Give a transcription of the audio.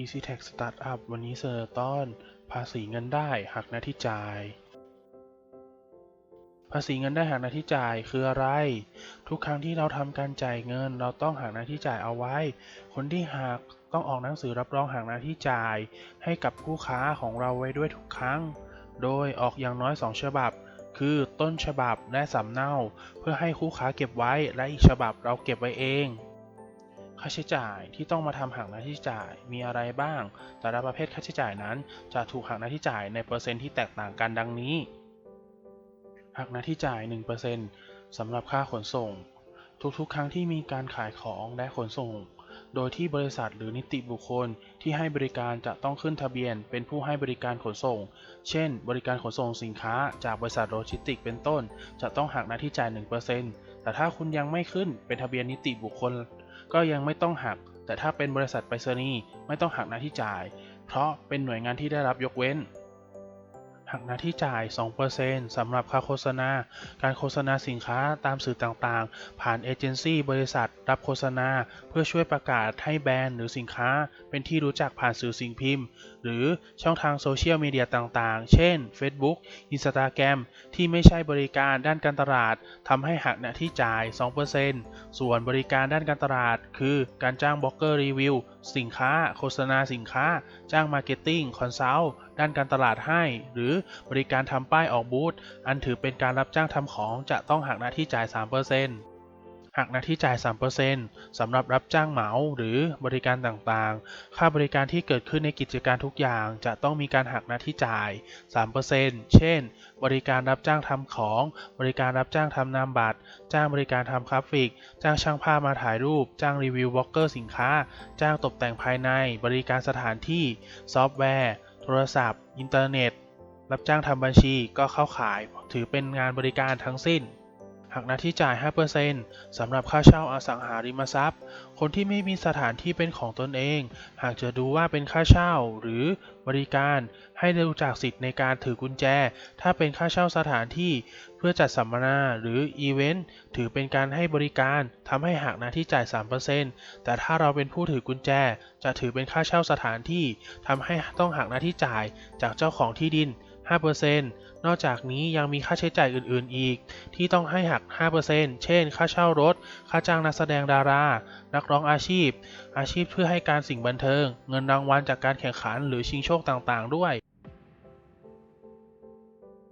Easy Tech Startup วันนี้เสนอตอน ภาษีเงินได้หักหน้าที่จ่าย ภาษีเงินได้หักหน้าที่จ่ายคืออะไร ทุกครั้งที่เราทำการจ่ายเงิน เราต้องหักหน้าที่จ่ายเอาไว้ คนที่หักต้องออกหนังสือรับรองหักหน้าที่จ่าย ให้กับผู้ค้าของเราไว้ด้วยทุกครั้ง โดยออกอย่างน้อย 2 ฉบับ คือต้นฉบับและสำเนา เพื่อให้คู่ค้าเก็บไว้และอีกฉบับเราเก็บไว้เอง ค่าใช้จ่ายที่ต้องมาทำหักหน้าที่จ่ายมีอะไรบ้าง แต่ละประเภทค่าใช้จ่ายนั้น จะถูกหักหน้าที่จ่ายในเปอร์เซ็นต์ที่แตกต่างกันดังนี้ หักหน้าที่จ่าย 1%สำหรับค่าขนส่ง ทุกๆ ครั้งที่มีการขายของและขนส่ง โดยที่บริษัทหรือนิติบุคคลที่ให้บริการจะต้องขึ้นทะเบียน เป็นผู้ให้บริการขนส่ง เช่น บริการขนส่งสินค้า จากบริษัทโลจิสติกเป็นต้น จะต้องหักหน้าที่จ่าย 1%แต่ถ้าคุณยังไม่ขึ้นเป็นทะเบียนนิติบุคคล ก็ยังไม่ต้องหัก แต่ถ้าเป็นบริษัทไปรษณีย์ไม่ต้องหักหน้าที่จ่าย เพราะเป็นหน่วยงานที่ได้รับยกเว้น หักหน้าที่จ่าย 2%สำหรับค่าโฆษณา การโฆษณาสินค้าตามสื่อต่างๆ ผ่านเอเจนซี่บริษัท รับโฆษณา เพื่อช่วยประกาศให้แบรนด์หรือสินค้า เป็นที่รู้จักผ่านสื่อสิ่งพิมพ์ หรือช่องทางโซเชียลมีเดียต่างๆ เช่น Facebook Instagram ที่ไม่ใช่บริการด้านการตลาดทำให้หักหน้าที่จ่าย 2%ส่วนบริการด้านการตลาด คือการจ้างบล็อกเกอร์รีวิวสินค้า โฆษณาสินค้า จ้างมาร์เก็ตติ้งคอนซัลท์ ด้านการตลาดให้ หรือบริการทำป้ายออกบูธอันถือเป็นการรับจ้างทำของจะต้องหักหน้าที่จ่าย 3%หักหน้าที่จ่าย 3%สำหรับรับจ้างเหมาหรือบริการต่างๆ ค่าบริการที่เกิดขึ้นในกิจการทุกอย่างจะต้องมีการหักหน้าที่จ่าย 3%เช่น บริการรับจ้างทำของ บริการรับจ้างทำนามบัตร จ้างบริการทำกราฟิก จ้างช่างภาพมาถ่ายรูป จ้างรีวิวบล็อกเกอร์สินค้า จ้างตกแต่งภายใน บริการสถานที่ ซอฟต์แวร์ ทรศัพท์ อินเทอร์เน็ต รับจ้างทำบัญชีก็เข้าขายถือเป็นงานบริการทั้งสิ้น หักหน้าที่จ่าย 5%สำหรับค่าเช่าอสังหาริมทรัพย์ คนที่ไม่มีสถานที่เป็นของตนเอง หากจะดูว่าเป็นค่าเช่าหรือบริการ ให้ดูจากสิทธิ์ในการถือกุญแจ ถ้าเป็นค่าเช่าสถานที่ เพื่อจัดสัมมนาหรืออีเวนต์ ถือเป็นการให้บริการทำให้หักหน้าที่จ่าย 3%แต่ถ้าเราเป็นผู้ถือกุญแจ จะถือเป็นค่าเช่าสถานที่ทำให้ต้องหักหน้าที่จ่ายจากเจ้าของที่ดิน 5%นอกจากนี้ยังมีค่าใช้จ่ายอื่นๆอีก ที่ต้องให้หัก 5%เช่น ค่าเช่ารถ ค่าจ้างนักแสดงดารา นักร้องอาชีพ อาชีพเพื่อให้การสิ่งบันเทิง เงินรางวัลจากการแข่งขันหรือชิงโชคต่างๆ ด้วย